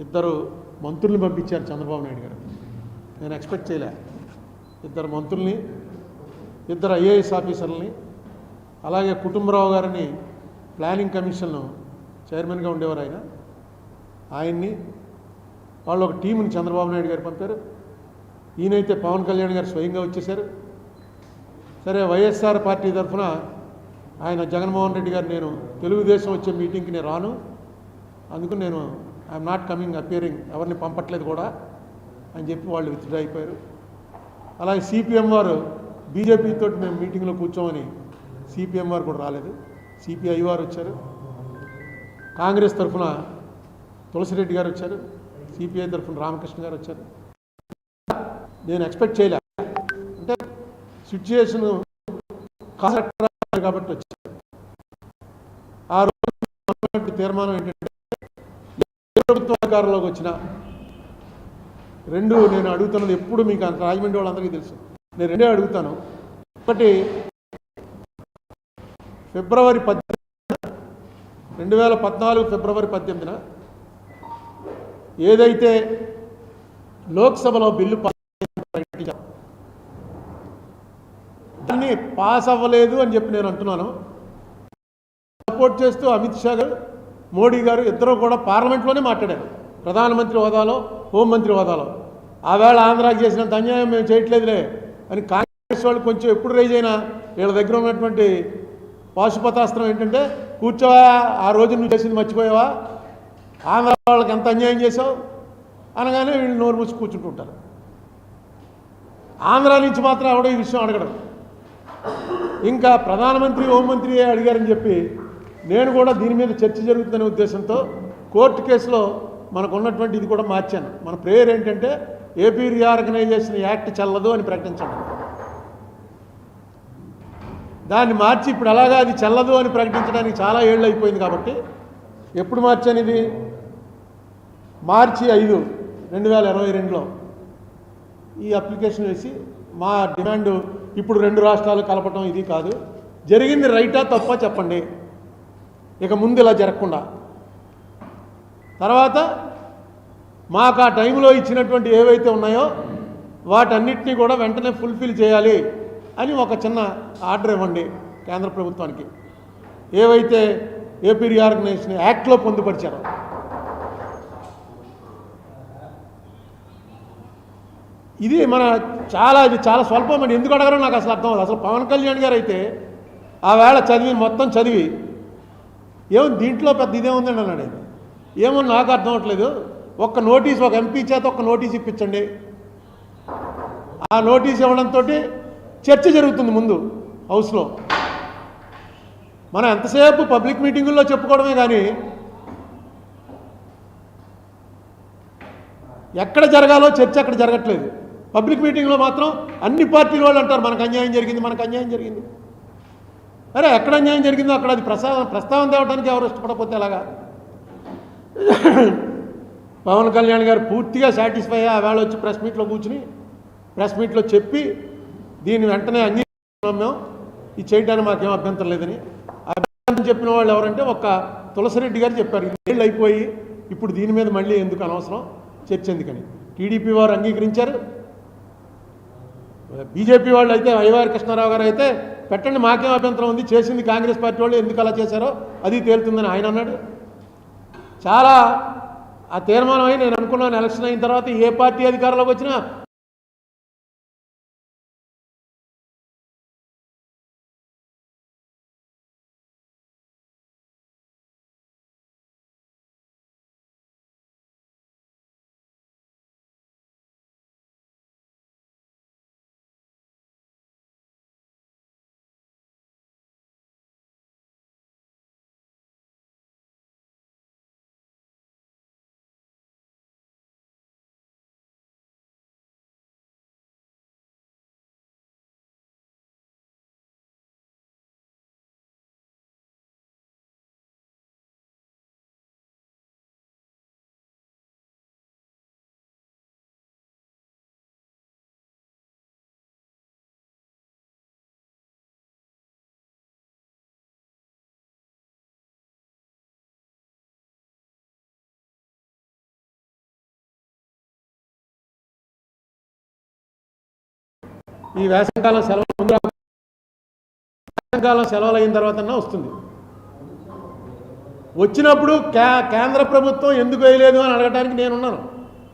ఇద్దరు మంత్రుల్ని పంపించారు చంద్రబాబు నాయుడు గారు. నేను ఎక్స్పెక్ట్ చేయలే. ఇద్దరు మంత్రుల్ని ఇద్దరు ఐఏఎస్ ఆఫీసర్లని అలాగే కుటుంబరావు గారిని ప్లానింగ్ కమిషన్ను చైర్మన్గా ఉండేవారు ఆయన. ఆయన్ని వాళ్ళు ఒక టీంని చంద్రబాబు నాయుడు గారు పంపారు. ఈయనైతే పవన్ కళ్యాణ్ గారు స్వయంగా వచ్చేశారు. సరే వైఎస్ఆర్ పార్టీ తరఫున ఆయన జగన్మోహన్ రెడ్డి గారు నేను తెలుగుదేశం వచ్చే మీటింగ్కి నేను రాను. అందుకు నేను ఐఎమ్ నాట్ కమింగ్ అపియరింగ్ ఎవరిని పంపట్లేదు కూడా అని చెప్పి వాళ్ళు విత్డ్రా అయిపోయారు. అలాగే సిపిఎం వారు బీజేపీ తోటి మేము మీటింగ్లో కూర్చోమని సిపిఎం వారు కూడా రాలేదు. సిపిఐ వారు వచ్చారు. కాంగ్రెస్ తరఫున తులసిరెడ్డి గారు వచ్చారు. సిపిఐ తరఫున రామకృష్ణ గారు వచ్చారు. నేను ఎక్స్పెక్ట్ చేయలే. అంటే సిచ్యుయేషన్ కాబట్టి వచ్చారు. ఆ రోజు తీర్మానం ఏంటంటే ప్రభుత్వ అధికారంలోకి వచ్చిన రెండు నేను అడుగుతున్నది ఎప్పుడు మీకు అంత రాజమండ్రి వాళ్ళందరికీ తెలుసు. నేను రెండే అడుగుతాను. ఒకటి ఫిబ్రవరి పద్దెనిమిది రెండు వేల పద్నాలుగు ఫిబ్రవరి పద్దెనిమిదిన ఏదైతే లోక్సభలో బిల్లు పాస్ దాన్ని పాస్ అవ్వలేదు అని చెప్పి నేను అంటున్నాను. సపోర్ట్ చేస్తూ అమిత్ షా గారు మోడీ గారు ఇద్దరు కూడా పార్లమెంట్లోనే మాట్లాడారు. ప్రధానమంత్రి హోదాలో హోంమంత్రి హోదాలో. ఆవేళ ఆంధ్రాకి చేసినంత అన్యాయం మేము చేయట్లేదులే అని కాంగ్రెస్ వాళ్ళు కొంచెం ఎప్పుడు రైజ్ అయినా వీళ్ళ దగ్గర ఉన్నటువంటి పాశుపతాస్త్రం ఏంటంటే కూర్చోవా ఆ రోజు నువ్వు చేసింది మర్చిపోయావా? ఆంధ్ర వాళ్ళకి ఎంత అన్యాయం చేసావు అనగానే వీళ్ళు నోరు మూసి కూర్చుంటుంటారు ఆంధ్ర నుంచి మాత్రం ఎవడో ఈ విషయం అడగడం. ఇంకా ప్రధానమంత్రి హోంమంత్రి అడిగారని చెప్పి నేను కూడా దీని మీద చర్చ జరుగుతుందనే ఉద్దేశంతో కోర్టు కేసులో మనకు ఉన్నటువంటి ఇది కూడా మార్చాను. మన ప్రేయర్ ఏంటంటే ఏపీ రీఆర్గనైజేషన్ యాక్ట్ చల్లదు అని ప్రకటించండి. దాన్ని మార్చి ఇప్పుడు అలాగా అది చల్లదు అని ప్రకటించడానికి చాలా ఏళ్ళు అయిపోయింది కాబట్టి ఎప్పుడు మార్చాను ఇది? మార్చి ఐదు రెండు వేల ఇరవై రెండులో. ఈ అప్లికేషన్ వేసి మా డిమాండ్ ఇప్పుడు రెండు రాష్ట్రాలు కలపటం ఇది కాదు. జరిగింది రైటా తప్ప చెప్పండి? ఇక ముందు ఇలా జరగకుండా. తర్వాత మాకు ఆ టైంలో ఇచ్చినటువంటి ఏవైతే ఉన్నాయో వాటన్నిటినీ కూడా వెంటనే ఫుల్ఫిల్ చేయాలి అని ఒక చిన్న ఆర్డర్ ఇవ్వండి కేంద్ర ప్రభుత్వానికి. ఏవైతే ఏపీ రీఆర్గనైజేషన్ యాక్ట్లో పొందుపరిచారో. ఇది మన చాలా ఇది చాలా స్వల్పం అండి. ఎందుకు అడగరో నాకు అసలు అర్థం అవుతుంది అసలు పవన్ కళ్యాణ్ గారు అయితే ఆ వేళ చదివి మొత్తం చదివి ఏమో దీంట్లో పెద్ద ఇదే ఉందండి అన్నాడు ఏమో నాకు అర్థం అవట్లేదు. ఒక్క నోటీస్ ఒక ఎంపీ చేత ఒక నోటీస్ ఇప్పించండి. ఆ నోటీస్ ఇవ్వడంతో చర్చ జరుగుతుంది ముందు హౌస్లో. మనం ఎంతసేపు పబ్లిక్ మీటింగుల్లో చెప్పుకోవడమే కానీ ఎక్కడ జరగాలో చర్చ అక్కడ జరగట్లేదు. పబ్లిక్ మీటింగ్లో మాత్రం అన్ని పార్టీల వాళ్ళు అంటారు మనకు అన్యాయం జరిగింది మనకు అన్యాయం జరిగింది. అరే ఎక్కడ అన్యాయం జరిగిందో అక్కడ అది ప్రస్తావన ప్రస్తావన తేవడానికి ఎవరు ఇష్టపడకపోతే ఎలాగా? పవన్ కళ్యాణ్ గారు పూర్తిగా సాటిస్ఫై ఆ వేళ వచ్చి ప్రెస్ మీట్లో కూర్చుని ప్రెస్ మీట్లో చెప్పి దీన్ని వెంటనే అంగీకరిస్తున్నాం మేము ఇది చేయడానికి మాకేం అభ్యంతరం లేదని. అభ్యంతరం చెప్పిన వాళ్ళు ఎవరంటే ఒక తులసిరెడ్డి గారు చెప్పారు ఇది ఏళ్ళు అయిపోయి ఇప్పుడు దీని మీద మళ్ళీ ఎందుకు అనవసరం చర్చ ఎందుకని. టీడీపీ వారు అంగీకరించారు. బీజేపీ వాళ్ళు అయితే వైవారి కృష్ణారావు గారు అయితే పెట్టండి మాకేం అభ్యంతరం ఉంది చేసింది కాంగ్రెస్ పార్టీ వాళ్ళు ఎందుకు అలా చేశారో అది తేలుతుందని ఆయన అన్నాడు. చాలా ఆ తీర్మానం అయి నేను అనుకున్నాను ఎలక్షన్ అయిన తర్వాత ఏ పార్టీ అధికారంలోకి వచ్చినా ఈ వేసవికాలం సెలవులు ముందు వేసవికాలం సెలవులు అయిన తర్వాతన్నా వస్తుంది. వచ్చినప్పుడు కే కేంద్ర ప్రభుత్వం ఎందుకు వేయలేదు అని అడగడానికి నేనున్నాను.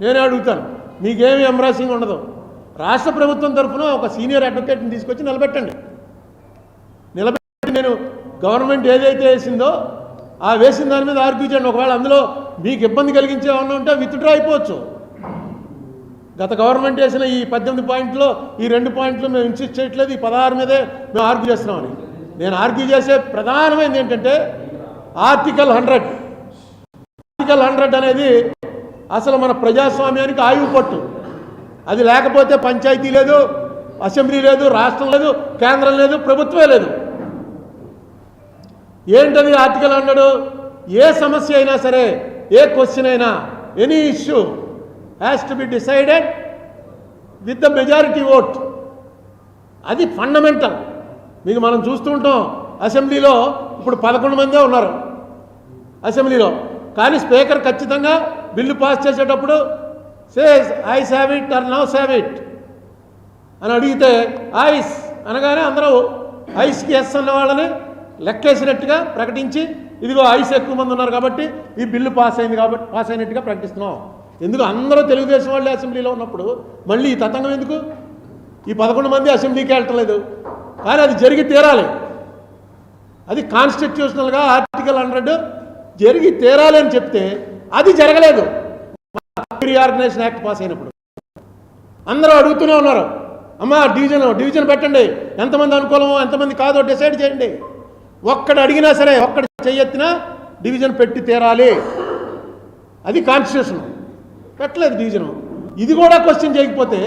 నేనే అడుగుతాను. మీకేమి ఎంబ్రాసింగ్ ఉండదు. రాష్ట్ర ప్రభుత్వం తరఫున ఒక సీనియర్ అడ్వకేట్ని తీసుకొచ్చి నిలబెట్టండి. నిలబెట్టి నేను గవర్నమెంట్ ఏదైతే వేసిందో ఆ వేసిన దాని మీద ఆర్గ్యూ చేయండి. ఒకవేళ అందులో మీకు ఇబ్బంది కలిగించే ఏమన్నా ఉంటే విత్డ్రా అయిపోవచ్చు. గత గవర్నమెంట్ వేసిన ఈ పద్దెనిమిది పాయింట్లో ఈ రెండు పాయింట్లు మేము ఇన్సిస్ట్ చేయట్లేదు ఈ పదహారు మీదే మేము ఆర్గ్యూ చేస్తున్నామని. నేను ఆర్గ్యూ చేసే ప్రధానమైనది ఏంటంటే ఆర్టికల్ హండ్రెడ్ ఆర్టికల్ హండ్రెడ్ అనేది అసలు మన ప్రజాస్వామ్యానికి ఆయువు పట్టు. అది లేకపోతే పంచాయతీ లేదు అసెంబ్లీ లేదు రాష్ట్రం లేదు కేంద్రం లేదు ప్రభుత్వమే లేదు. ఏంటది ఆర్టికల్ హండ్రెడ్ ఏ సమస్య అయినా సరే ఏ క్వశ్చన్ అయినా any issue has to be decided with the majority vote అది ఫండమెంటల్ మీకు మనం చూస్తూ ఉంటాం అసెంబ్లీలో ఇప్పుడు పదకొండు మందే ఉన్నారు. అసెంబ్లీలో. కానీ స్పీకర్ ఖచ్చితంగా బిల్లు పాస్ చేసేటప్పుడు says ayes have it or noes have it అని అడిగితే ఐస్ అనగానే అందరూ ఐస్కి ఎస్ అన్న వాళ్ళని లెక్కేసినట్టుగా ప్రకటించి ఇదిగో ఐస్ ఎక్కువ మంది ఉన్నారు కాబట్టి ఈ బిల్లు పాస్ అయింది కాబట్టి పాస్ అయినట్టుగా ప్రకటిస్తున్నాం. ఎందుకు అందరూ తెలుగుదేశం వాళ్ళే అసెంబ్లీలో ఉన్నప్పుడు మళ్ళీ ఈ తతంగం ఎందుకు? ఈ పదకొండు మంది అసెంబ్లీకి వెళ్ళట్లేదు కానీ అది జరిగి తీరాలి. అది కాన్స్టిట్యూషనల్గా ఆర్టికల్ హండ్రెడ్ జరిగి తీరాలి అని చెప్తే అది జరగలేదు. రీఆర్గనైజేషన్ యాక్ట్ పాస్ అయినప్పుడు. అందరూ అడుగుతూనే ఉన్నారు. అమ్మా డివిజన్ డివిజన్ పెట్టండి. ఎంతమంది అనుకూలమో ఎంతమంది కాదో డిసైడ్ చేయండి. ఒక్కడు అడిగినా సరే ఒక్కడు చెయ్యెత్తినా డివిజన్ పెట్టి తీరాలి. అది కాన్స్టిట్యూషన్ పెట్టలేదు డివిజన్ ఇది కూడా క్వశ్చన్ చేయకపోతే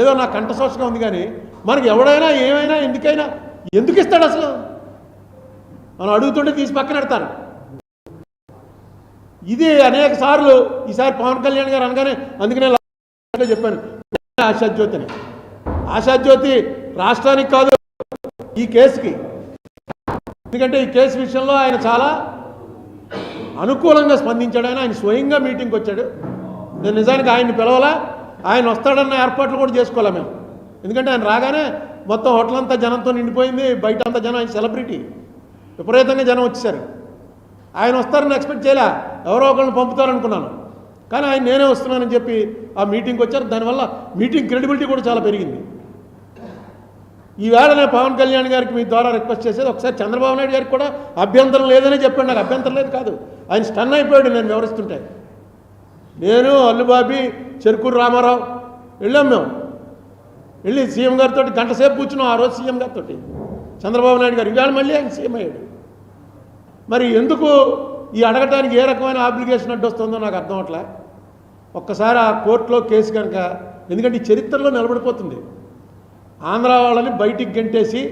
ఏదో నా కంఠశోషగా ఉంది కానీ మనకి ఎవడైనా ఏమైనా ఎందుకైనా ఎందుకు ఇస్తాడు అసలు? మనం అడుగుతుంటే తీసి పక్కన పెడతారు. ఇది అనేక సార్లు ఈసారి పవన్ కళ్యాణ్ గారు అనగానే అందుకనే లాస్ట్లో చెప్పాను. ఆశాజ్యోతి అని ఆశాజ్యోతి రాష్ట్రానికి కాదు ఈ కేసుకి. ఎందుకంటే ఈ కేసు విషయంలో ఆయన చాలా అనుకూలంగా స్పందించాడు. ఆయన ఆయన స్వయంగా మీటింగ్కి వచ్చాడు. నేను నిజానికి ఆయన్ని పిలవాలా. ఆయన వస్తాడన్న ఏర్పాట్లు కూడా చేసుకోలే మేము. ఎందుకంటే ఆయన రాగానే మొత్తం హోటల్ అంతా జనంతో నిండిపోయింది బయట అంతా జనం ఆయన సెలబ్రిటీ. విపరీతంగా జనం వచ్చేసారు. ఆయన వస్తారని ఎక్స్పెక్ట్ చేయలే. ఎవరో ఒకరిని పంపుతారనుకున్నాను. కానీ ఆయన నేనే వస్తున్నానని చెప్పి ఆ మీటింగ్కి వచ్చారు. దానివల్ల మీటింగ్ క్రెడిబిలిటీ కూడా చాలా పెరిగింది. ఈవేళ నేను పవన్ కళ్యాణ్ గారికి మీ ద్వారా రిక్వెస్ట్ చేసేది ఒకసారి చంద్రబాబు నాయుడు గారికి కూడా అభ్యంతరం లేదనే చెప్పాడు. నాకు అభ్యంతరం లేదు కాదు. ఆయన స్టన్ అయిపోయాడు నేను వివరిస్తుంటే. నేను అల్లుబాబి చెరుకూరు రామారావు వెళ్ళాం మేము. వెళ్ళి సీఎం గారితో గంట సేపు కూర్చున్నాం ఆ రోజు సీఎం గారితో చంద్రబాబు నాయుడు గారు ఇవాళ మళ్ళీ ఆయన సీఎం అయ్యాడు. మరి ఎందుకు ఈ అడగటానికి ఏ రకమైన అప్లికేషన్ అడ్డొస్తుందో నాకు అర్థం అవట్లే? ఒక్కసారి ఆ కోర్టులో కేసు కనుక ఎందుకంటే ఈ చరిత్రలో నిలబడిపోతుంది. ఆంధ్ర వాళ్ళని బయటికి గంటేసి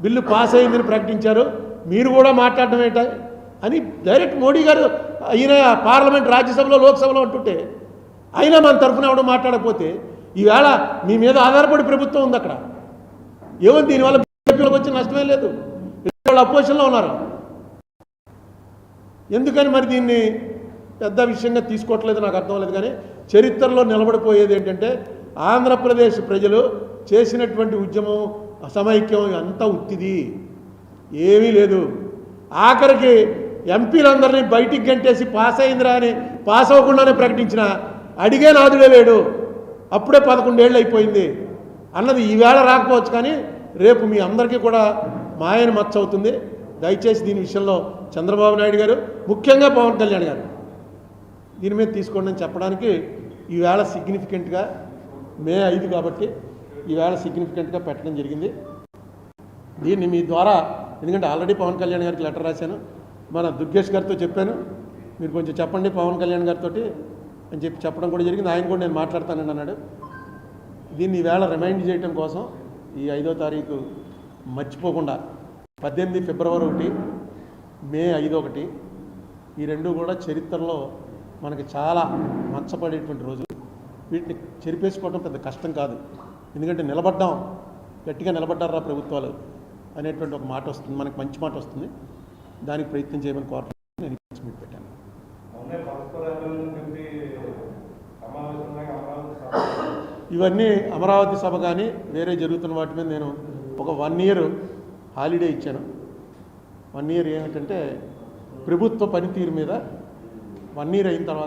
బిల్లు పాస్ అయిందని ప్రకటించారు. మీరు కూడా మాట్లాడడం ఏంట అని డైరెక్ట్ మోడీ గారు ఈయన పార్లమెంట్ రాజ్యసభలో లోక్సభలో అంటుంటే అయినా మన తరఫున ఎవడం మాట్లాడకపోతే ఈవేళ మీ మీద ఆధారపడి ప్రభుత్వం ఉంది అక్కడ. ఏముంది దీనివల్ల బీజేపీలోకి వచ్చి నష్టమే లేదు. వాళ్ళు అపోజిషన్లో ఉన్నారు. ఎందుకని మరి దీన్ని పెద్ద విషయంగా తీసుకోవట్లేదు నాకు అర్థం లేదు కానీ చరిత్రలో నిలబడిపోయేది ఏంటంటే ఆంధ్రప్రదేశ్ ప్రజలు చేసినటువంటి ఉద్యమం సమైక్యం అంతా ఉత్తిది. ఏమీ లేదు. ఆఖరికి ఎంపీలందరినీ బయటికి గంటేసి పాస్ అయిందిరా అని పాస్ అవ్వకుండానే ప్రకటించిన అడిగే నాదుడే లేడు. అప్పుడే పదకొండేళ్ళు అయిపోయింది. అన్నది ఈవేళ రాకపోవచ్చు కానీ రేపు మీ అందరికీ కూడా మాయని మచ్చ అవుతుంది. దయచేసి దీని విషయంలో చంద్రబాబు నాయుడు గారు ముఖ్యంగా పవన్ కళ్యాణ్ గారు దీని మీద తీసుకోండి అని చెప్పడానికి ఈవేళ సిగ్నిఫికెంట్గా మే ఐదు కాబట్టి ఈవేళ సిగ్నిఫికెంట్గా పెట్టడం జరిగింది. దీన్ని మీ ద్వారా ఎందుకంటే ఆల్రెడీ పవన్ కళ్యాణ్ గారికి లెటర్ రాశాను. మన దుర్గేష్ గారితో చెప్పాను. మీరు కొంచెం చెప్పండి పవన్ కళ్యాణ్ గారితో అని చెప్పి చెప్పడం కూడా జరిగింది. ఆయన కూడా నేను మాట్లాడతానని అన్నాడు. దీన్ని ఈవేళ రిమైండ్ చేయటం కోసం ఈ ఐదో తారీఖు మర్చిపోకుండా పద్దెనిమిది ఫిబ్రవరి ఒకటి మే ఐదు ఒకటి ఈ రెండు కూడా చరిత్రలో మనకి చాలా మచ్చపడేటువంటి రోజు వీటిని చెరిపేసుకోవడం పెద్ద కష్టం కాదు. ఎందుకంటే నిలబడ్డాం. గట్టిగా నిలబడ్డారా ప్రభుత్వాలు అనేటువంటి ఒక మాట వస్తుంది. మనకి మంచి మాట వస్తుంది. దానికి ప్రయత్నం చేయమని కోరుతున్నాను నేను పెట్టాను. ఇవన్నీ అమరావతి సభ కానీ వేరే జరుగుతున్న వాటి మీద నేను ఒక వన్ ఇయర్ హాలిడే ఇచ్చాను. వన్ ఇయర్ ఏమిటంటే ప్రభుత్వ పనితీరు మీద వన్ ఇయర్ అయిన తర్వాత